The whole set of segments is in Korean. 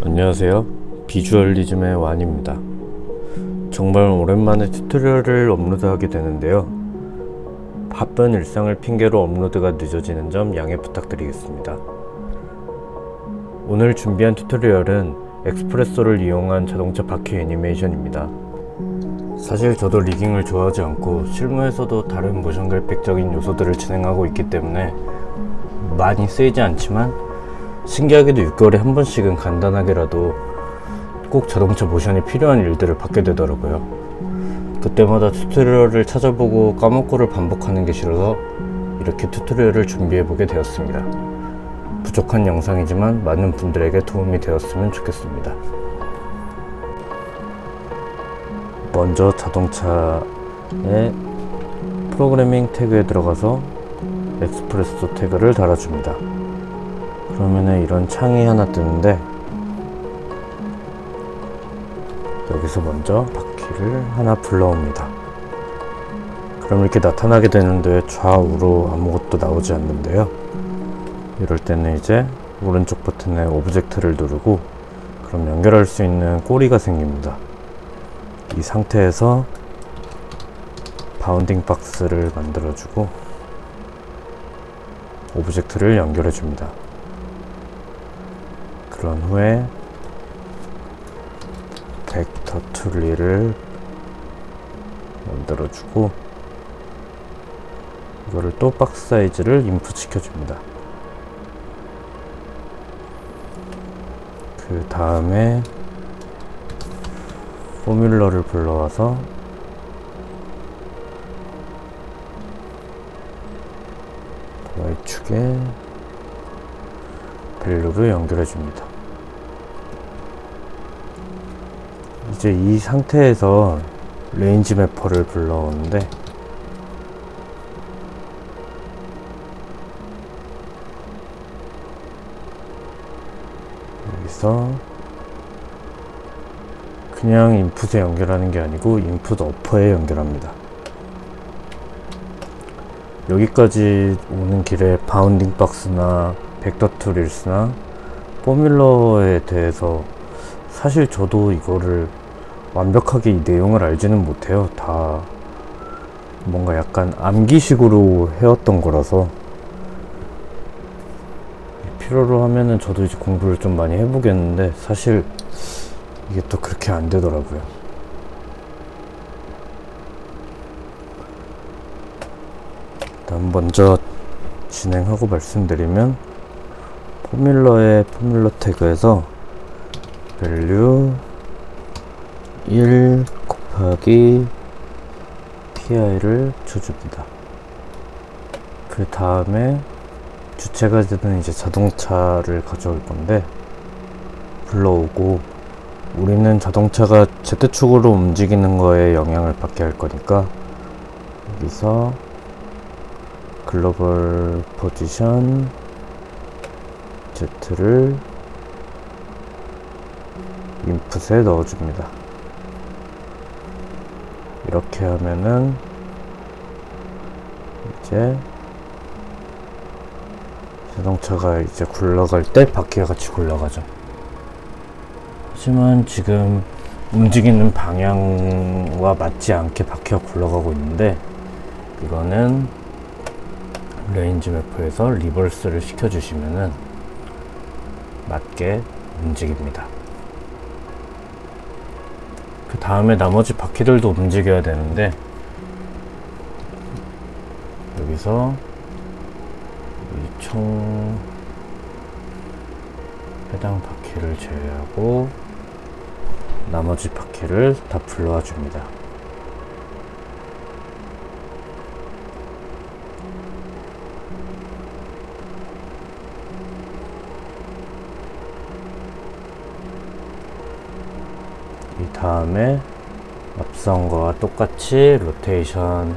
안녕하세요. 비주얼리즘의 완입니다. 정말 오랜만에 튜토리얼을 업로드하게 되는데요. 바쁜 일상을 핑계로 업로드가 늦어지는 점 양해 부탁드리겠습니다. 오늘 준비한 튜토리얼은 엑스프레소를 이용한 자동차 바퀴 애니메이션입니다. 사실 저도 리깅을 좋아하지 않고 실무에서도 다른 모션 그래픽적인 요소들을 진행하고 있기 때문에 많이 쓰이지 않지만 신기하게도 6개월에 한 번씩은 간단하게라도 꼭 자동차 모션이 필요한 일들을 받게 되더라고요. 그때마다 튜토리얼을 찾아보고 까먹고를 반복하는 게 싫어서 이렇게 튜토리얼을 준비해보게 되었습니다. 부족한 영상이지만 많은 분들에게 도움이 되었으면 좋겠습니다. 먼저 자동차의 프로그래밍 태그에 들어가서 엑스프레소 태그를 달아줍니다. 그러면은 이런 창이 하나 뜨는데 여기서 먼저 바퀴를 하나 불러옵니다. 그럼 이렇게 나타나게 되는데 좌우로 아무것도 나오지 않는데요. 이럴 때는 이제 오른쪽 버튼에 오브젝트를 누르고 그럼 연결할 수 있는 꼬리가 생깁니다. 이 상태에서 바운딩 박스를 만들어주고 오브젝트를 연결해 줍니다. 그런 후에 벡터 툴리를 만들어주고 이거를 또 박스 사이즈를 인풋 시켜줍니다. 그 다음에 포뮬러를 불러와서 Y축에 밸류를 연결해 줍니다. 이제 이 상태에서 레인지 매퍼를 불러오는데 여기서 그냥 인풋에 연결하는 게 아니고 인풋 어퍼에 연결합니다. 여기까지 오는 길에 바운딩 박스나 벡터 툴일스나 포뮬러에 대해서 사실 저도 이거를 완벽하게 이 내용을 알지는 못해요. 다 뭔가 약간 암기식으로 해왔던 거라서 필요로 하면은 저도 이제 공부를 좀 많이 해보겠는데 사실 이게 또 그렇게 안 되더라고요. 일단 먼저 진행하고 말씀드리면 포뮬러의 포뮬러 태그에서 value 1 곱하기 pi를 줘줍니다. 그 다음에 주체가 되는 이제 자동차를 가져올 건데 불러오고 우리는 자동차가 Z축으로 움직이는 거에 영향을 받게 할 거니까 여기서 글로벌 포지션 Z를 인풋에 넣어줍니다. 이렇게 하면은 이제 자동차가 이제 굴러갈 때 바퀴가 같이 굴러가죠. 하지만 지금 움직이는 방향과 맞지 않게 바퀴가 굴러가고 있는데 이거는 레인지 매퍼에서 리버스를 시켜주시면은 맞게 움직입니다. 그 다음에 나머지 바퀴들도 움직여야 되는데 여기서 이총 해당 바퀴를 제외하고 나머지 바퀴를 다 불러와 줍니다. 이 다음에 앞선 거와 똑같이 로테이션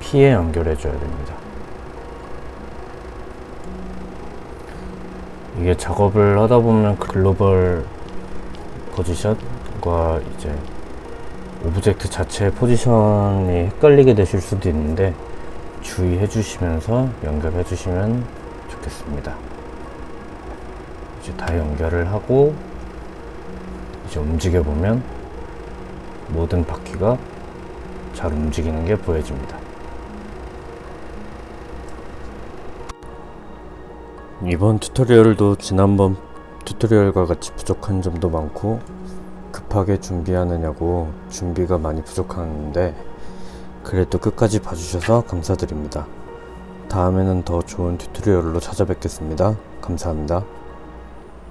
P에 연결해 줘야 됩니다. 이게 작업을 하다 보면 글로벌 포지션과 이제 오브젝트 자체의 포지션이 헷갈리게 되실 수도 있는데 주의해 주시면서 연결해 주시면 좋겠습니다. 이제 다 연결을 하고 이제 움직여 보면 모든 바퀴가 잘 움직이는 게 보여집니다. 이번 튜토리얼도 지난번 튜토리얼과 같이 부족한 점도 많고 급하게 준비하느냐고 준비가 많이 부족한데 그래도 끝까지 봐주셔서 감사드립니다. 다음에는 더 좋은 튜토리얼로 찾아뵙겠습니다. 감사합니다.